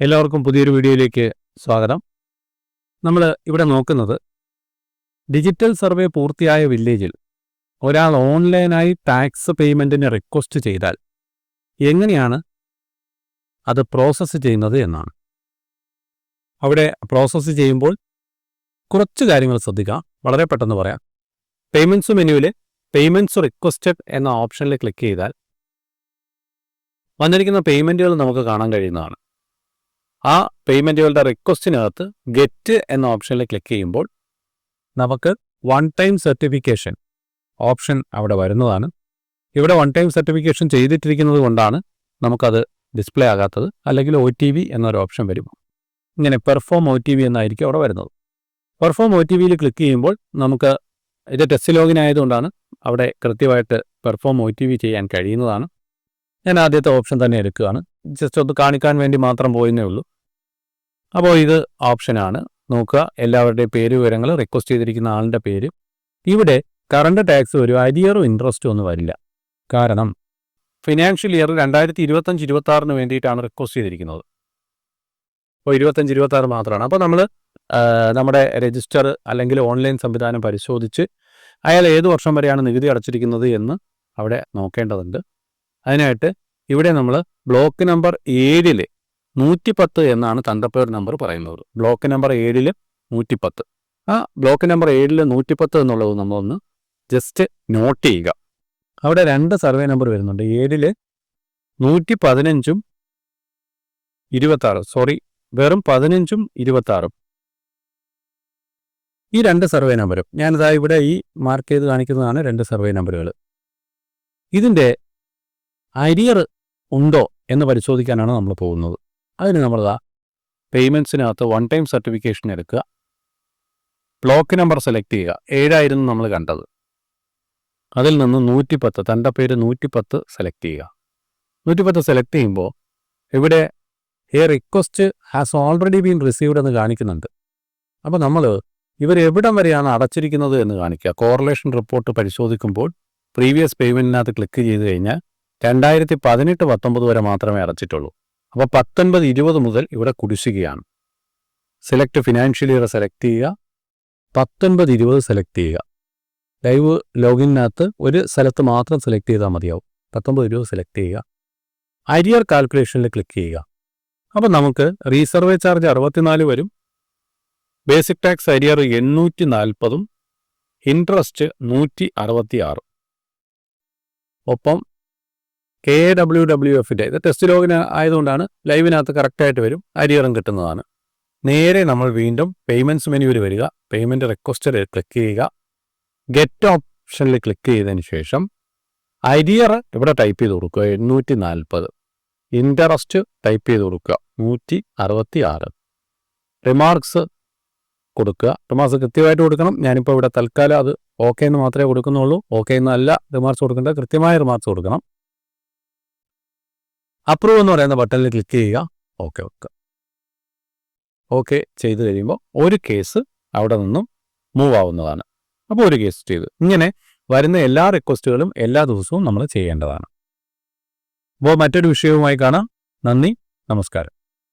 എല്ലാവർക്കും പുതിയൊരു വീഡിയോയിലേക്ക് സ്വാഗതം. നമ്മൾ ഇവിടെ നോക്കുന്നത് ഡിജിറ്റൽ സർവേ പൂർത്തിയായ വില്ലേജിൽ ഒരാൾ ഓൺലൈനായി ടാക്സ് പേയ്മെന്റിന് റിക്വസ്റ്റ് ചെയ്താൽ എങ്ങനെയാണ് അത് പ്രോസസ്സ് ചെയ്യുന്നത് എന്നാണ്. അവിടെ പ്രോസസ്സ് ചെയ്യുമ്പോൾ കുറച്ച് കാര്യങ്ങൾ ശ്രദ്ധിക്കാം. വളരെ പെട്ടെന്ന് പറയാം. പേയ്മെന്റ്സ് മെനുവിൽ പേയ്മെന്റ്സ് റിക്വസ്റ്റഡ് എന്ന ഓപ്ഷനിൽ ക്ലിക്ക് ചെയ്താൽ വന്നിരിക്കുന്ന പേയ്മെന്റുകൾ നമുക്ക് കാണാൻ കഴിയുന്നതാണ്. ആ പേയ്മെന്റുകളുടെ റിക്വസ്റ്റിനകത്ത് ഗെറ്റ് എന്ന ഓപ്ഷനിൽ ക്ലിക്ക് ചെയ്യുമ്പോൾ നമുക്ക് വൺ ടൈം സർട്ടിഫിക്കേഷൻ ഓപ്ഷൻ അവിടെ വരുന്നതാണ്. ഇവിടെ വൺ ടൈം സർട്ടിഫിക്കേഷൻ ചെയ്തിട്ടിരിക്കുന്നത് കൊണ്ടാണ് നമുക്കത് ഡിസ്പ്ലേ ആകാത്തത് അല്ലെങ്കിൽ ഒ ടി വി എന്നൊരു ഓപ്ഷൻ വരും ഇങ്ങനെ പെർഫോം ഒ ടി വി എന്നായിരിക്കും അവിടെ വരുന്നത്. പെർഫോം ഒ ടി വിയിൽ ക്ലിക്ക് ചെയ്യുമ്പോൾ നമുക്ക് ഇത് ടെസ്റ്റ് ലോഗിൻ ആയതുകൊണ്ടാണ് അവിടെ കൃത്യമായിട്ട് പെർഫോം ഒ ടി വി ചെയ്യാൻ കഴിയുന്നതാണ്. ഞാൻ ആദ്യത്തെ ഓപ്ഷൻ തന്നെ എടുക്കുകയാണ്. ജസ്റ്റ് ഒന്ന് കാണിക്കാൻ വേണ്ടി മാത്രം പോയെന്നേ ഉള്ളൂ. അപ്പോൾ ഇത് ഓപ്ഷനാണ് നോക്കുക എല്ലാവരുടെയും പേര് വിവരങ്ങൾ റിക്വസ്റ്റ് ചെയ്തിരിക്കുന്ന ആളിന്റെ പേര്. ഇവിടെ കറണ്ട് ടാക്സ് വരും അരിയറും ഇൻട്രസ്റ്റും ഒന്നും വരില്ല. കാരണം ഫിനാൻഷ്യൽ ഇയർ രണ്ടായിരത്തി ഇരുപത്തഞ്ച് ഇരുപത്തി ആറിന് വേണ്ടിയിട്ടാണ് റിക്വസ്റ്റ് ചെയ്തിരിക്കുന്നത്. അപ്പോൾ ഇരുപത്തഞ്ച് ഇരുപത്തി ആറ് മാത്രമാണ് അപ്പോൾ നമ്മൾ നമ്മുടെ രജിസ്റ്റർ അല്ലെങ്കിൽ ഓൺലൈൻ സംവിധാനം പരിശോധിച്ച് അയാൾ ഏത് വർഷം വരെയാണ് നികുതി അടച്ചിരിക്കുന്നത് എന്ന് അവിടെ നോക്കേണ്ടതുണ്ട്. അതിനായിട്ട് ഇവിടെ നമ്മൾ ബ്ലോക്ക് നമ്പർ ഏഴിൽ നൂറ്റിപ്പത്ത് എന്നാണ് തണ്ടപ്പേർ നമ്പർ പറയുന്നത്. ബ്ലോക്ക് നമ്പർ ഏഴിൽ നൂറ്റിപ്പത്ത്. ആ ബ്ലോക്ക് നമ്പർ ഏഴിൽ നൂറ്റിപ്പത്ത് എന്നുള്ളത് നമ്മളൊന്ന് ജസ്റ്റ് നോട്ട് ചെയ്യുക. അവിടെ രണ്ട് സർവേ നമ്പർ വരുന്നുണ്ട്. ഏഴിൽ നൂറ്റി പതിനഞ്ചും ഇരുപത്താറ്. സോറി വെറും പതിനഞ്ചും ഇരുപത്താറും. ഈ രണ്ട് സർവേ നമ്പരും. ഞാനിതാ ഇവിടെ ഈ മാർക്ക് ചെയ്ത് കാണിക്കുന്നതാണ് രണ്ട് സർവേ നമ്പറുകൾ ഇതിന്റെ അരിയർ ഉണ്ടോ എന്ന് പരിശോധിക്കാനാണ് നമ്മൾ പോകുന്നത്. അതിന് നമ്മളിതാ പേയ്മെന്റ്സിനകത്ത് വൺ ടൈം സർട്ടിഫിക്കേഷൻ എടുക്കുക. ബ്ലോക്ക് നമ്പർ സെലക്ട് ചെയ്യുക. ഏഴായിരുന്നു നമ്മൾ കണ്ടത്. അതിൽ നിന്ന് നൂറ്റിപ്പത്ത് തന്റെ പേര് നൂറ്റിപ്പത്ത് സെലക്ട് ചെയ്യുക. നൂറ്റിപ്പത്ത് സെലക്ട് ചെയ്യുമ്പോൾ ഇവിടെ a request has already been received എന്ന് കാണിക്കുന്നുണ്ട്. അപ്പോൾ നമ്മൾ ഇവർ എവിടം വരെയാണ് അടച്ചിരിക്കുന്നത് എന്ന് കാണിക്കുക. കോറിലേഷൻ റിപ്പോർട്ട് പരിശോധിക്കുമ്പോൾ പ്രീവിയസ് പേയ്മെന്റിനകത്ത് ക്ലിക്ക് ചെയ്ത് കഴിഞ്ഞാൽ രണ്ടായിരത്തി പതിനെട്ട് പത്തൊമ്പത് വരെ മാത്രമേ അടച്ചിട്ടുള്ളൂ. അപ്പോൾ പത്തൊൻപത് ഇരുപത് മുതൽ ഇവിടെ കുടിശ്ശികയാണ്. സെലക്ട് ഫിനാൻഷ്യൽ ഇയർ സെലക്ട് ചെയ്യുക. പത്തൊൻപത് ഇരുപത് സെലക്ട് ചെയ്യുക. ലൈവ് ലോഗിനകത്ത് ഒരു സ്ഥലത്ത് മാത്രം സെലക്ട് ചെയ്താൽ മതിയാവും. പത്തൊമ്പത് ഇരുപത് സെലക്ട് ചെയ്യുക. അരിയർ കാൽക്കുലേഷനിൽ ക്ലിക്ക് ചെയ്യുക. അപ്പോൾ നമുക്ക് റീസർവേ ചാർജ് അറുപത്തിനാല് വരും. ബേസിക് ടാക്സ് അരിയർ എണ്ണൂറ്റി നാൽപ്പതും ഇൻട്രസ്റ്റ് നൂറ്റി അറുപത്തി ആറും ഒപ്പം കെ എ ഡബ്ല്യു ഡബ്ല്യു എഫിന്റെ ഇത് ടെസ്റ്റ് ലോഗിന് ആയതുകൊണ്ടാണ് ലൈവിനകത്ത് കറക്റ്റായിട്ട് വരും അരിയറും കിട്ടുന്നതാണ്. നേരെ നമ്മൾ വീണ്ടും പേയ്മെന്റ്സ് മെനുവിൽ വരിക. പേയ്മെന്റ് റിക്വസ്റ്റിൽ ക്ലിക്ക് ചെയ്യുക. ഗെറ്റ് ഓപ്ഷനിൽ ക്ലിക്ക് ചെയ്തതിന് ശേഷം അരിയർ ഇവിടെ ടൈപ്പ് ചെയ്ത് കൊടുക്കുക. എണ്ണൂറ്റി നാൽപ്പത് ഇൻട്രസ്റ്റ് ടൈപ്പ് ചെയ്ത് കൊടുക്കുക. നൂറ്റി അറുപത്തി ആറ് റിമാർക്സ് കൊടുക്കുക. റിമാർക്സ് കൃത്യമായിട്ട് കൊടുക്കണം. ഞാനിപ്പോൾ ഇവിടെ തൽക്കാലം അത് ഓക്കെ എന്ന് മാത്രമേ കൊടുക്കുന്നുള്ളൂ. ഓക്കെ എന്നല്ല റിമാർക്സ് കൊടുക്കേണ്ടത്. കൃത്യമായ റിമാർക്സ് കൊടുക്കണം. അപ്രൂവ് എന്ന് പറയുന്ന ബട്ടണിൽ ക്ലിക്ക് ചെയ്യുക. ഓക്കെ വെക്കുക ഓക്കെ ചെയ്ത് കഴിയുമ്പോൾ ഒരു കേസ് അവിടെ നിന്നും മൂവ് ആവുന്നതാണ്. അപ്പോൾ ഒരു കേസ് ചെയ്ത്. ഇങ്ങനെ വരുന്ന എല്ലാ റിക്വസ്റ്റുകളും എല്ലാ ദിവസവും നമ്മൾ ചെയ്യേണ്ടതാണ്. അപ്പോൾ മറ്റൊരു വിഷയവുമായി കാണാം. നന്ദി. നമസ്കാരം.